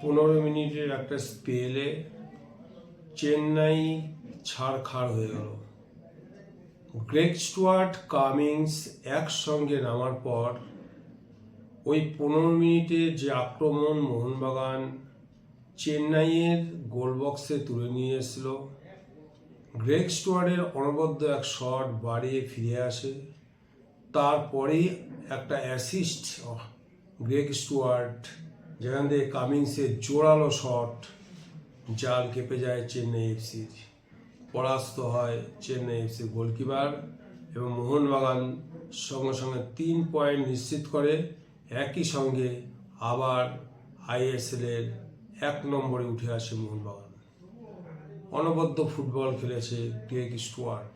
পনেরো মিনিটের একটা স্পেলে চেন্নাই ছাড়খাড় হয়ে গেল। গ্রেগ স্টুয়ার্ট কামিংস একসঙ্গে নামার পর ওই পনেরো মিনিটে যে আক্রমণ মোহনবাগান চেন্নাইয়ের গোলবক্সে তুলে নিয়ে এসেছিল, গ্রেগ স্টুয়ার্টের অনবদ্য এক শট বাড়িয়ে ফিরে আসে। তারপরেই একটা অ্যাসিস্ট গ্রেগ স্টুয়ার্ট যেখান থেকে কামিংসের জোরালো শট, জাল কেঁপে যায় চেন্নাই এফসির পরাস্ত হয় চেন্নাই এফসির গোলকিপার এবং মোহনবাগান সঙ্গে সঙ্গে তিন পয়েন্ট নিশ্চিত করে একই সঙ্গে আবার আইএসএলের এক নম্বরে উঠে আসে মোহনবাগান। অনবদ্য ফুটবল খেলেছে গ্রেগ স্টুয়ার্ট।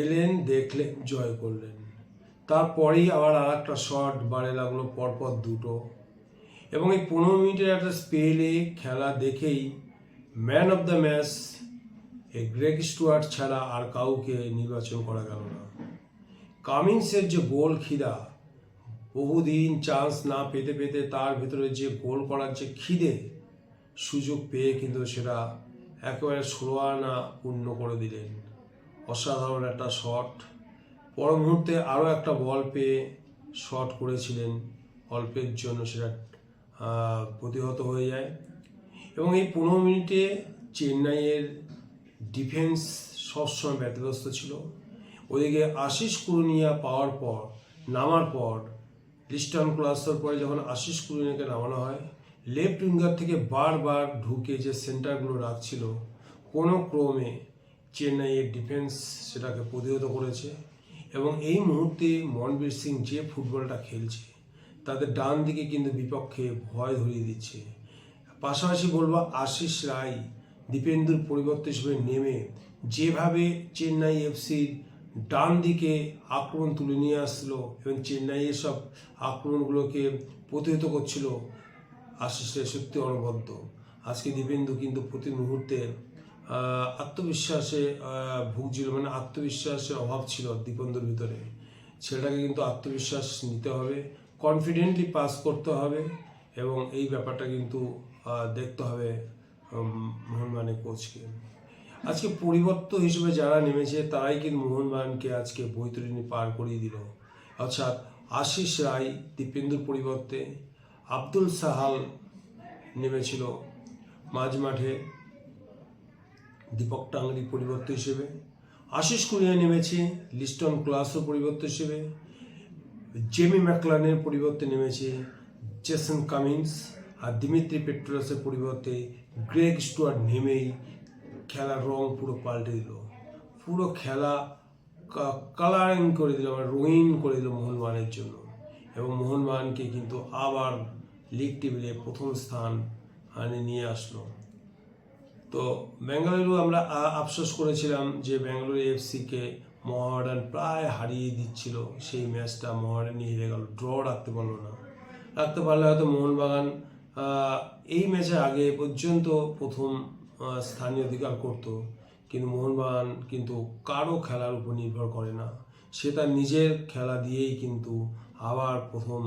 এলেন, দেখলেন, জয় করলেন। তারপরেই আবার আর একটা শট বাড়ে লাগল পরপর দুটো। এবং এই পনেরো মিনিটের একটা স্পেলে খেলা দেখেই ম্যান অফ দ্য ম্যাচ এই গ্রেগ স্টুয়ার্ট ছাড়া আর কাউকে নির্বাচন করা গেল না। কামিংসের যে গোল খিদা, বহুদিন চান্স না পেতে পেতে তার ভিতরে যে গোল করার যে খিদে, সুযোগ পেয়ে কিন্তু সেটা একেবারে ষোলো আনা পূর্ণ করে দিলেন। অসাধারণ একটা শট। পর মুহূর্তে আরও একটা বল পেয়ে শট করেছিলেন অল্পের জন্য সেটা প্রতিহত হয়ে যায়। এবং এই পনেরো মিনিটে চেন্নাইয়ের ডিফেন্স সবসময় ব্যতিব্যস্ত ছিল। ওদিকে আশিস কুরুনিয়া পাওয়ার পর, নামার পর লিস্টন ক্লাসের পরে যখন আশিস কুরুনিয়াকে নামানো হয় লেফট উইঙ্গার থেকে বারবার ঢুকে যে সেন্টারগুলো রাখছিল, কোনো ক্রমে চেন্নাইয়ের ডিফেন্স সেটাকে প্রতিহত করেছে। এবং এই মুহূর্তে মনবীর সিং যে ফুটবলটা খেলছে তাদের ডান দিকে কিন্তু বিপক্ষে ভয় ধরিয়ে দিচ্ছে। পাশাপাশি বলব আশিস রায় দীপেন্দুর পরিবর্তে হিসেবে নেমে যেভাবে চেন্নাই এফসির ডান দিকে আক্রমণ তুলে নিয়ে আসলো এবং চেন্নাইয়ের সব আক্রমণগুলোকে প্রতিহত করছিল আশিসের সত্যি অনবদ্য। আজকে দীপেন্দু কিন্তু প্রতি মুহূর্তে আত্মবিশ্বাসে ভুগছিল মানে আত্মবিশ্বাসের অভাব ছিল দীপেন্দুর ভিতরে। ছেলেটাকে কিন্তু আত্মবিশ্বাস নিতে হবে। কনফিডেন্টলি পাস করতে হবে এবং এই ব্যাপারটা কিন্তু দেখতে হবে মোহনবাগানের কোচকে আজকে পরিবর্তন হিসেবে যারা নেমেছে, তারাই কিন্তু মোহনবাগানকে আজকে বৈতরণী পার করিয়ে দিল। অর্থাৎ আশিস রায়, দীপেন্দুর পরিবর্তে আব্দুল সাহাল নেমেছিল মাঝ মাঠে। দীপক টাঙ্গরির পরিবর্তে হিসেবে। আশিস কুরিয়া নেমেছে, লিস্টন ক্লাসও পরিবর্তে হিসেবে। জেমি ম্যাকলানের পরিবর্তে নেমেছে জেসন কামিন্স আর দিমিত্রি পেট্রোলাসের পরিবর্তে গ্রেগ স্টুয়ার্ট নেমেই খেলার রং পুরো পাল্টে দিল। পুরো খেলা কালারিং করে দিল মানে রঙিন করে দিল মোহনবাগানের জন্য। এবং মোহনবাগানকে কিন্তু আবার লিগ টেবিলে প্রথম স্থান নিয়ে আসলো। তো বেঙ্গালুরু আমরা আফসোস করেছিলাম যে বেঙ্গালুরু এফসিকে মহামেডান প্রায় হারিয়ে দিচ্ছিল। সেই ম্যাচটা মহামেডানই হেরে গেল। ড্র রাখতে পারল না। রাখতে পারলে হয়তো মোহনবাগান এই ম্যাচের আগে পর্যন্ত প্রথম স্থানীয় অধিকার করত। কিন্তু মোহনবাগান কিন্তু কারও খেলার উপর নির্ভর করে না। সে তার নিজের খেলা দিয়েই কিন্তু আবার প্রথম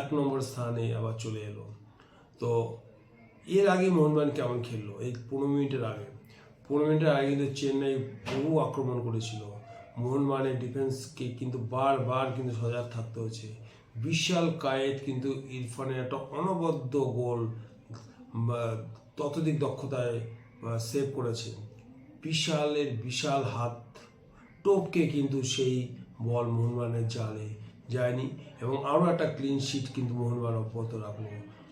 এক নম্বর স্থানে আবার চলে এলো। তো এর আগে মোহনবাগান কেমন খেললো? এই পনেরো মিনিটের আগে। পনেরো মিনিটের আগে কিন্তু চেন্নাই বহু আক্রমণ করেছিল। মোহনবাগানের ডিফেন্সকে কিন্তু বারবার কিন্তু সজাগ থাকতে হচ্ছে বিশাল কায়েত কিন্তু ইরফানের একটা অনবদ্য গোল ততোধিক দক্ষতায় সেভ করেছে বিশালের বিশাল হাত টোপকে কিন্তু সেই বল মোহনবাগানের জালে যায়নি এবং আরও একটা ক্লিন শিট কিন্তু মোহনবাগান অব্যাহত রাখল।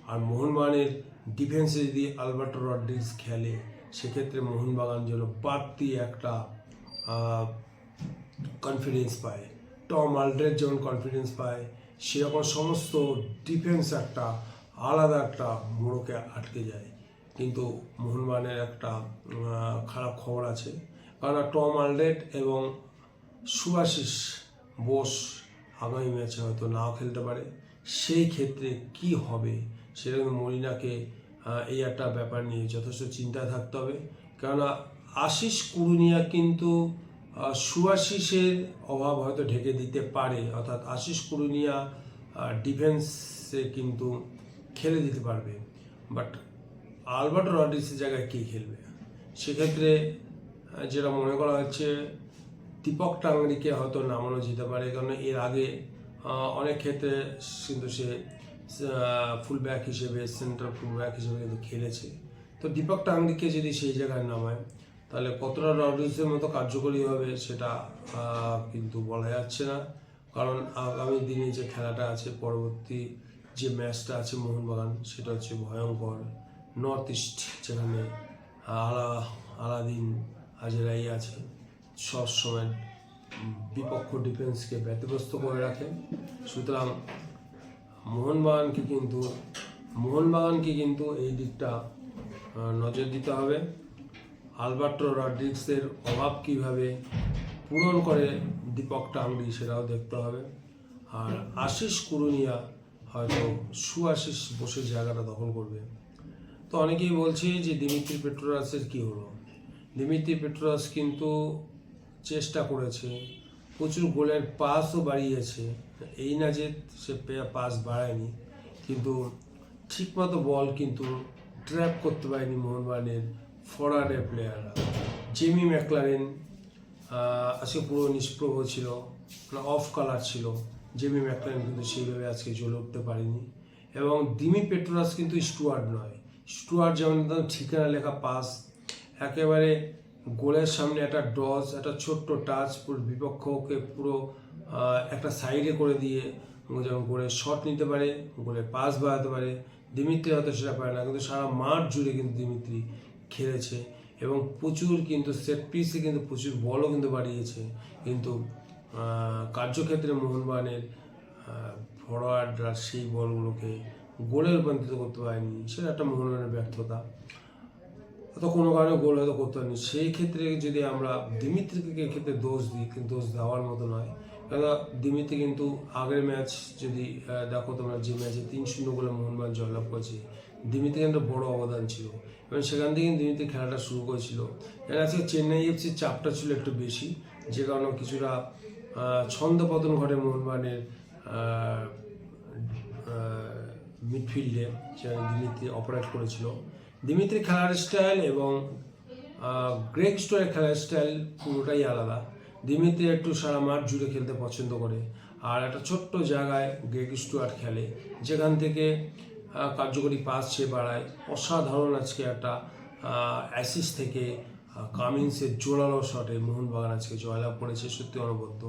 আর মোহনবাগানের ডিফেন্সে যদি আলবার্টো রড্রিক্স খেলে, সেক্ষেত্রে মোহনবাগান যেন বাড়তি একটা কনফিডেন্স পায়। টম আলড্রেড যেমন কনফিডেন্স পায়, সেরকম সমস্ত ডিফেন্স একটা, আলাদা একটা মোড়কে আটকে যায়। কিন্তু মোহনবাগানের একটা খারাপ খবর আছে। কারণ টম আলড্রেড এবং সুভাশিস বোস আগামী ম্যাচে হয়তো নাও খেলতে পারে। সেই ক্ষেত্রে কি হবে কিন্তু মরিনাকে এই একটা ব্যাপার নিয়ে যথেষ্ট চিন্তায় থাকতে হবে। কেননা আশিস কুরুনিয়া কিন্তু আহ, সুভাশিসের অভাব হয়তো ঢেকে দিতে পারে। অর্থাৎ আশিস কুরুনিয়া ডিফেন্সে কিন্তু খেলে দিতে পারবে। বাট আলবার্টো রডিসের জায়গায় কে খেলবে? সেক্ষেত্রে যেটা মনে করা হচ্ছে দীপক টাংরিকে হয়তো নামানো যেতে পারে। কারণ এর আগে অনেক ক্ষেত্রে কিন্তু সে ফুল ব্যাক হিসেবে সেন্টার ফুল ব্যাক হিসেবে কিন্তু খেলেছে। তো দীপক টাংরিকে যদি সেই জায়গায় নামায়, তাহলে কতটা রড্রিক্সের মতো কার্যকরী হবে সেটা কিন্তু বলা যাচ্ছে না। কারণ আগামী দিনে যে খেলাটা আছে, পরবর্তী যে ম্যাচটা আছে মোহনবাগান, সেটা হচ্ছে ভয়ঙ্কর নর্থ ইস্ট যেখানে আলা, আলাদিন হাজেরাই আছে। সবসময় বিপক্ষ ডিফেন্সকে ব্যতিগ্রস্ত করে রাখে। সুতরাং মোহনবাগানকে কিন্তু মোহনবাগানকে কিন্তু এই দিকটা নজর দিতে হবে। আলবার্টো রড্রিক্সের অভাব কীভাবে পূরণ করে দীপক টাংরি সেটাও দেখতে হবে। আর আশিস কুরুনিয়া হয়তো সুআশিস বসে জায়গাটা দখল করবে। তো অনেকেই বলছে যে দিমিত্রি পেট্রোরাসের কি হলো? দিমিত্রি পেট্রোরাস কিন্তু চেষ্টা করেছে, প্রচুর গোলের পাসও বাড়িয়েছে। এই না যে সে পাস বাড়ায়নি, কিন্তু ঠিকমতো বল কিন্তু ট্র্যাপ করতে পারেনি মোহনবাগানের ফরওয়ার্ডের প্লেয়াররা জেমি ম্যাকলারেন আজকে পুরো নিষ্প্রভ ছিল মানে অফ কালার ছিল। জেমি ম্যাকলারেন কিন্তু সেইভাবে আজকে জ্বলে উঠতে পারেনি। এবং দিমি পেট্রোরাস কিন্তু স্টুয়ার্ড নয়। স্টুয়ার্ড যেমন ঠিকানা লেখা পাস একেবারে গোলের সামনে একটা ডজ একটা ছোট্ট টাচ পুরো বিপক্ষকে পুরো একটা সাইডে করে দিয়ে যেমন গোলের শট নিতে পারে গোলের পাস বাড়াতে পারে। দিমিত্রি হয়তো সেটা পারে না, কিন্তু সারা মাঠ জুড়ে কিন্তু দিমিত্রি খেলেছে এবং প্রচুর কিন্তু সেট পিসে কিন্তু প্রচুর বলও কিন্তু বাড়িয়েছে। কিন্তু কার্যক্ষেত্রে মোহনবাগানের ফরওয়ার্ডরা সেই বলগুলোকে গোলে রূপান্তরিত করতে পারেনি। সেটা একটা মোহনবাগানের ব্যর্থতা। হয়তো কোনো কারণে গোল হয়তো করতে পারেনি। সেই ক্ষেত্রে যদি আমরা দিমিত্রিকে ক্ষেত্রে দোষ দিই কিন্তু দোষ দেওয়ার মতো নয়। কেন দিমিত্রি কিন্তু আগের ম্যাচ যদি দেখো তোমরা যে ম্যাচে তিন শূন্য গোলে মোহনবাগান জয়লাভ করেছে, দিমিতে কিন্তু বড় অবদান ছিল। এবং সেখান থেকে দিমিতে খেলাটা শুরু করেছিল। আজকে চেন্নাই এফসির চাপটা ছিল একটু বেশি, যে কারণে কিছুটা ছন্দপতন ঘটে মোহনবাগানের মিডফিল্ডে সেখানে দিমিত্রি অপারেট করেছিল। দিমিত্রি খেলার স্টাইল এবং গ্রেগ স্টোরের খেলার স্টাইল পুরোটাই আলাদা। দিমিত্রি একটু সারা মাঠ জুড়ে খেলতে পছন্দ করে। আর একটা ছোট্ট জায়গায় গ্রেগ স্টুয়ার্ট খেলে, যেখান থেকে কার্যকরী পাস সে বাড়ায়। অসাধারণ আজকে একটা অ্যাসিস থেকে কামিন্সের জোরালো শটে মোহনবাগান আজকে জয়লাভ করেছে, সত্যি অনবদ্য।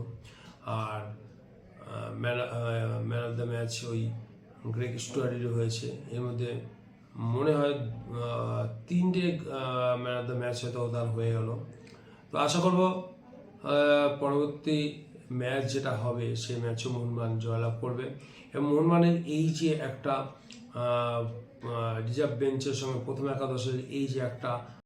আর man man of the match ওই গ্রেক স্টুয়ার্ডেরই হয়েছে। এর মধ্যে মনে হয় তিনটে ম্যান অফ দ্য ম্যাচ হয়তো তার হয়ে গেল। তো আশা করব পরবর্তী ম্যাচ যেটা হবে, সেই ম্যাচও মোহনবাগান জয়লাভ করবে। এবং মোহনবাগানের এই যে একটা রিজার্ভ বেঞ্চের সঙ্গে প্রথম একাদশের এই যে একটা